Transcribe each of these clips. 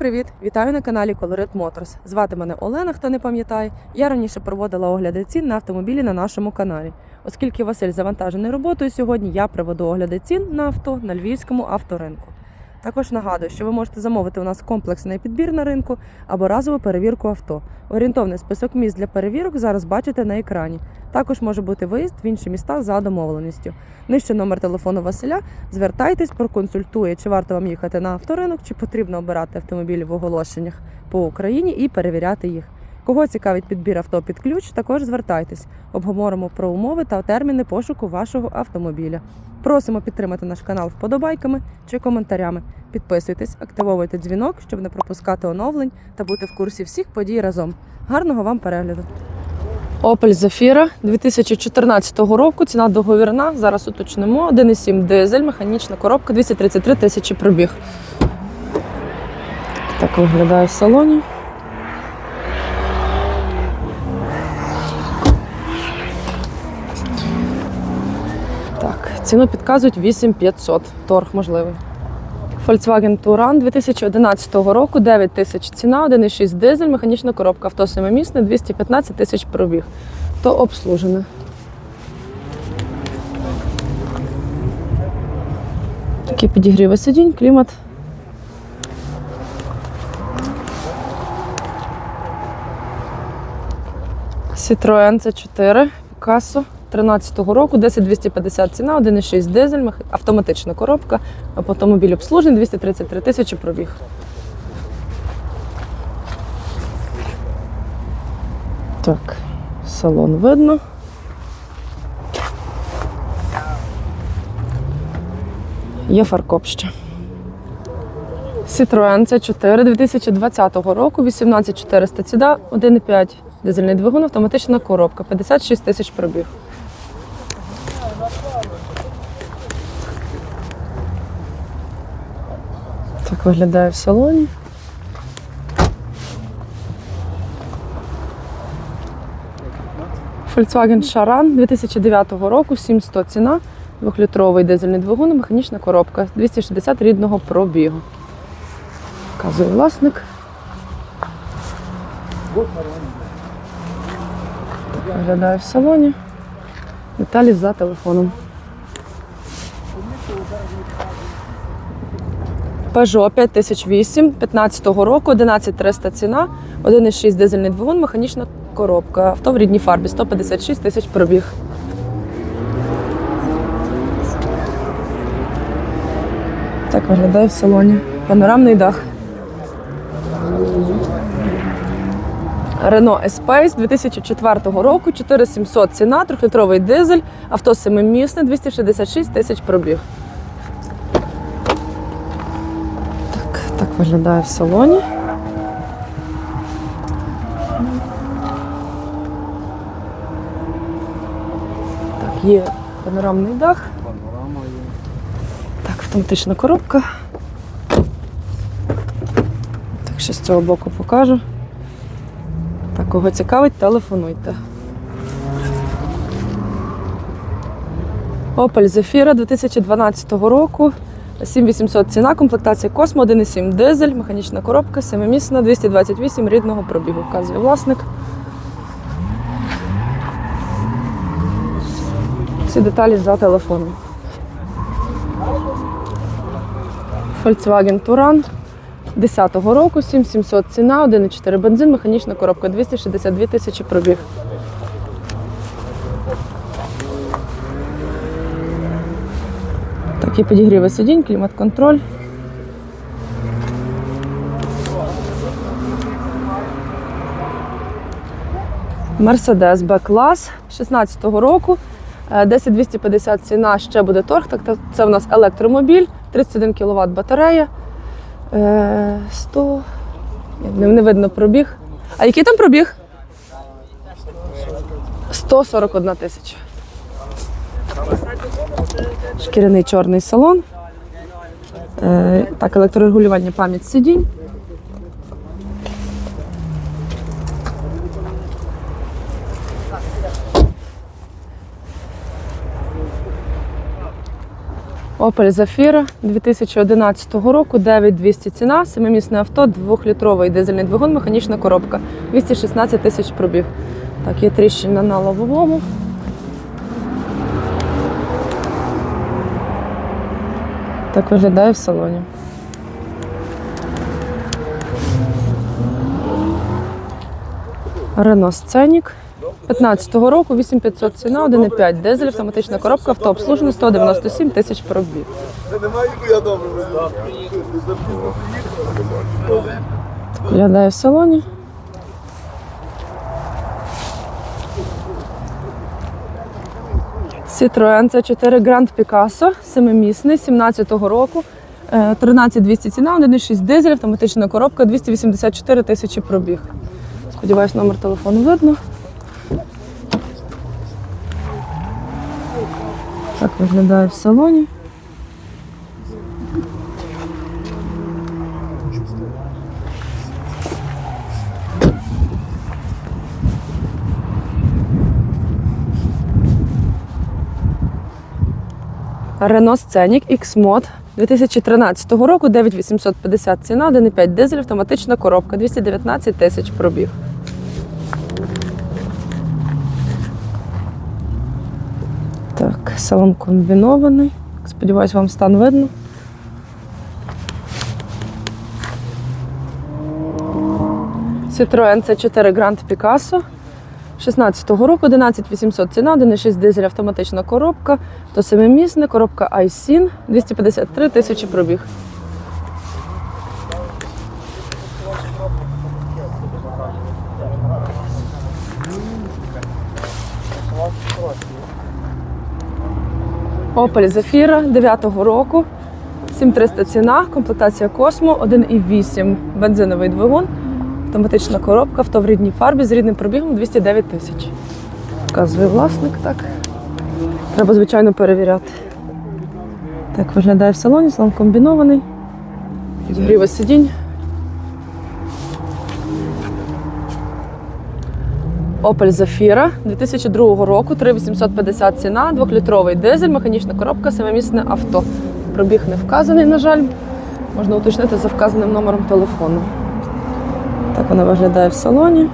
привіт! Вітаю на каналі Colorit Motors. Звати мене Олена, хто не пам'ятає. Я раніше проводила огляди цін на автомобілі на нашому каналі. Оскільки Василь завантажений роботою сьогодні, я проведу огляди цін на авто на львівському авторинку. Також нагадую, що ви можете замовити у нас комплексний підбір на ринку або разову перевірку авто. Орієнтовний список місць для перевірок зараз бачите на екрані. Також може бути виїзд в інші міста за домовленістю. Нижче номер телефону Василя. Звертайтесь, проконсультує, чи варто вам їхати на авторинок, чи потрібно обирати автомобілі в оголошеннях по Україні і перевіряти їх. Кого цікавить підбір авто під ключ, також звертайтесь. Обговоримо про умови та терміни пошуку вашого автомобіля. Просимо підтримати наш канал вподобайками чи коментарями. Підписуйтесь, активовуйте дзвінок, щоб не пропускати оновлень та бути в курсі всіх подій разом. Гарного вам перегляду! Opel Zafira 2014 року. Ціна договірна. Зараз уточнимо. 1,7 дизель, механічна коробка, 233 тисячі пробіг. Так виглядає в салоні. Ціну підказують 8500. Торг можливий. Volkswagen Touran 2011 року, 9 тисяч ціна, 1,6 дизель, механічна коробка, авто семимісне, 215 тисяч пробіг. То обслужене. Такі підігріви сидінь, клімат. Citroen C4, Picasso 13-го року, 10250 ціна, 1,6 дизель, автоматична коробка, автомобіль обслужений, 233 тисячі пробіг. Так, салон видно. Є фаркоп ще. Citroen C4 2020 року, 18400 ціна, 1,5 дизельний двигун, автоматична коробка, 56 тисяч пробіг. Так виглядає в салоні. Volkswagen Charan 2009 року, 700 ціна, 2-літровий дизельний двигун, механічна коробка, 260 рідного пробігу. Показує власник. Виглядає в салоні. Деталі за телефоном. Peugeot 5008 15 року, 11300 ціна, 1,6 дизельний двигун, механічна коробка. Авто в рідній фарбі, 156 тисяч пробіг. Так виглядає в салоні. Панорамний дах. Renault Espace 2004 року, 4700 ціна, 3-літровий дизель, авто семимісне, 266 тисяч пробіг. Так, виглядає в салоні. Так, є панорамний дах. Так, автоматична коробка. Так, ще з цього боку покажу. Так, кого цікавить, телефонуйте. Opel Zafira 2012 року. 7800 ціна, комплектація Космо, 1,7 дизель, механічна коробка, семимісна, 228 рідного пробігу, вказує власник. Всі деталі за телефоном. Volkswagen Touran 10-го року, 7700 ціна, 1,4 бензин, механічна коробка, 262 тисячі пробіг. Такі підігріви сидінь, клімат-контроль. Мерседес Б-клас 16-го року. Е, 10250 ціна ще буде торг. Так, це в нас електромобіль, 31 кВт батарея. Е, 100. Не, не видно пробіг. А який там пробіг? 141 тисяча. Шкіряний чорний салон. Е, так, електрорегулювання пам'ять сидінь. Opel Zafira 2011 року, 9200 ціна, семимісне авто, 2-літровий дизельний двигун, механічна коробка, 216 тисяч пробіг. Так, є тріщина на лобовому. Так виглядає в салоні. Рено Сценік 15-го року, 8500 ціна, 1,5 дизель, автоматична коробка, автообслужено 197 тисяч пробіг. Виглядає в салоні. Citroen C4 Grand Picasso, семимісний, 17-го року. Е, 13200 ціна, 1,6 дизель, автоматична коробка, 284 тисячі пробіг. Сподіваюсь, номер телефону видно. Так виглядає в салоні. Renault Scenic X-Mod 2013 року, 9850 ціна, 1,5 дизель, автоматична коробка, 219 тисяч пробіг. Так, салон комбінований. Сподіваюсь, вам стан видно. Citroen C4 Grand Picasso 16-го року, 11800 ціна, 1,6 дизель, автоматична коробка, то семимісне, коробка iSIN, 253 тисячі пробіг. Opel Zafira 9-го року, 7300 ціна, комплектація Cosmo, 1,8 бензиновий двигун, автоматична коробка, авто в рідній фарбі з рідним пробігом 209 тисяч. Вказує власник, так. Треба, звичайно, перевіряти. Так виглядає в салоні, салон комбінований. Підгріва сидінь. Opel Zafira 2002 року, 3850 ціна, 2-літровий дизель, механічна коробка, семимісне авто. Пробіг не вказаний, на жаль. Можна уточнити за вказаним номером телефону. Так вона виглядає в салоні.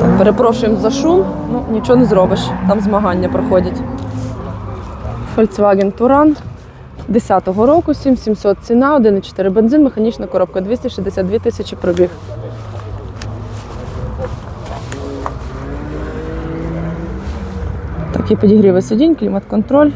Так, перепрошуємо за шум, ну нічого не зробиш. Там змагання проходять. Volkswagen Touran 10-го року, 7700 ціна, 1,4 бензин, механічна коробка, 262 тисячі пробіг. Так, є підігріви сидінь, клімат-контроль.